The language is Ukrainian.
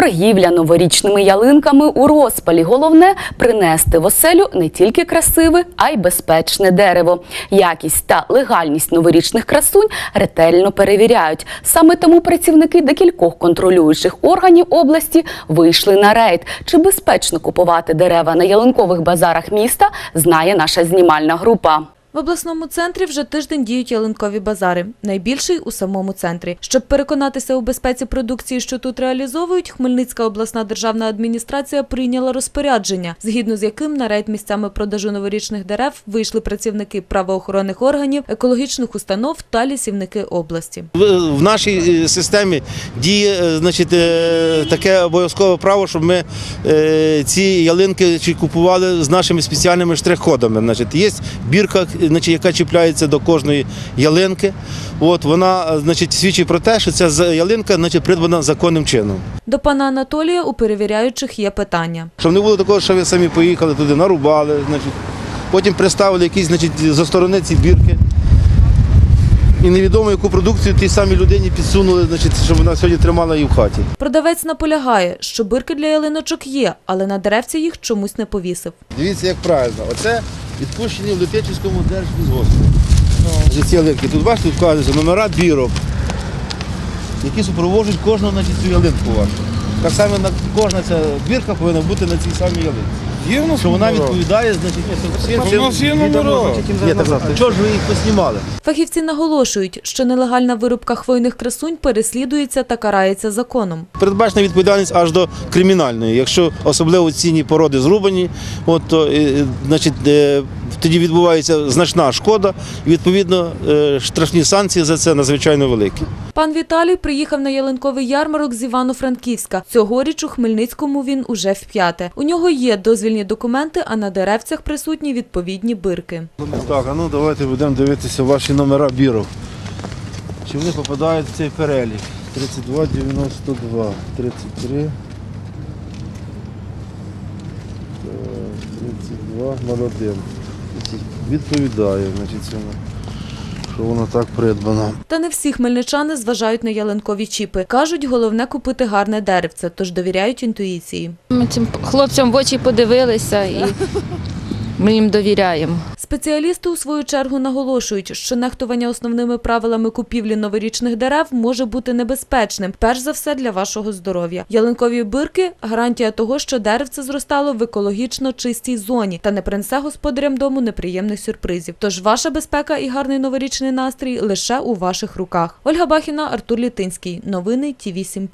Торгівля новорічними ялинками у розпалі. Головне принести в оселю не тільки красиве, а й безпечне дерево. Якість та легальність новорічних красунь ретельно перевіряють. Саме тому працівники декількох контролюючих органів області вийшли на рейд. Чи безпечно купувати дерева на ялинкових базарах міста, знає наша знімальна група. В обласному центрі вже тиждень діють ялинкові базари, найбільший у самому центрі. Щоб переконатися у безпеці продукції, що тут реалізовують, Хмельницька обласна державна адміністрація прийняла розпорядження, згідно з яким на рейд місцями продажу новорічних дерев вийшли працівники правоохоронних органів, екологічних установ та лісівники області. В нашій е, системі діє е, значить, е, таке обов'язкове право, щоб ми ці ялинки купували з нашими спеціальними штрих-кодами. Значить, є бірка, значить, яка чіпляється до кожної ялинки. От, вона е, значить, свідчить про те, що ця ялинка значить, придбана законним чином. До пана Анатолія у перевіряючих є питання. Щоб не було такого, що ви самі поїхали туди, нарубали, значить, потім приставили якісь значить, зі сторони ці бірки. І невідомо, яку продукцію тій самій людині підсунули, значить, щоб вона сьогодні тримала її в хаті. Продавець наполягає, що бирки для ялиночок є, але на деревці їх чомусь не повісив. Дивіться, як правильно. Оце відпущені в Летичівському. Значить, Ці ялинки. Тут бачите, тут вказується номера бірок, які супроводжують кожну значить, цю ялинку вашу. Так само на кожна ця бірка повинна бути на цій самій ялинці. Є в нас Що вона номера? відповідає, значить, У нас є номера. Так, так. Чого ж ви їх поснімали? Фахівці наголошують, що нелегальна вирубка хвойних красунь переслідується та карається законом. Передбачена відповідальність аж до кримінальної. Якщо особливо цінні породи зрубані, от, то, е, значить, е, тоді відбувається значна шкода, і відповідно е, штрафні санкції за це надзвичайно великі. Пан Віталій приїхав на ялинковий ярмарок з Івано-Франківська. Цьогоріч у Хмельницькому він уже вп'яте. У нього є дозвільні документи, а на деревцях присутні відповідні бирки. Так, а ну давайте будемо дивитися ваші номера бірок. Чи вони попадають в цей перелік? 32, 92, 33. 32, 01. Відповідає, значить, цьому, що воно так придбано. Та не всі хмельничани зважають на ялинкові чіпи. Кажуть, головне купити гарне деревце, тож довіряють інтуїції. Ми цим хлопцям в очі подивилися і ми їм довіряємо. Спеціалісти у свою чергу наголошують, що нехтування основними правилами купівлі новорічних дерев може бути небезпечним, перш за все для вашого здоров'я. Ялинкові бирки гарантія того, що деревце зростало в екологічно чистій зоні та не принесе господарям дому неприємних сюрпризів. Тож ваша безпека і гарний новорічний настрій лише у ваших руках. Ольга Бахіна, Артур Літинський. Новини Ті 7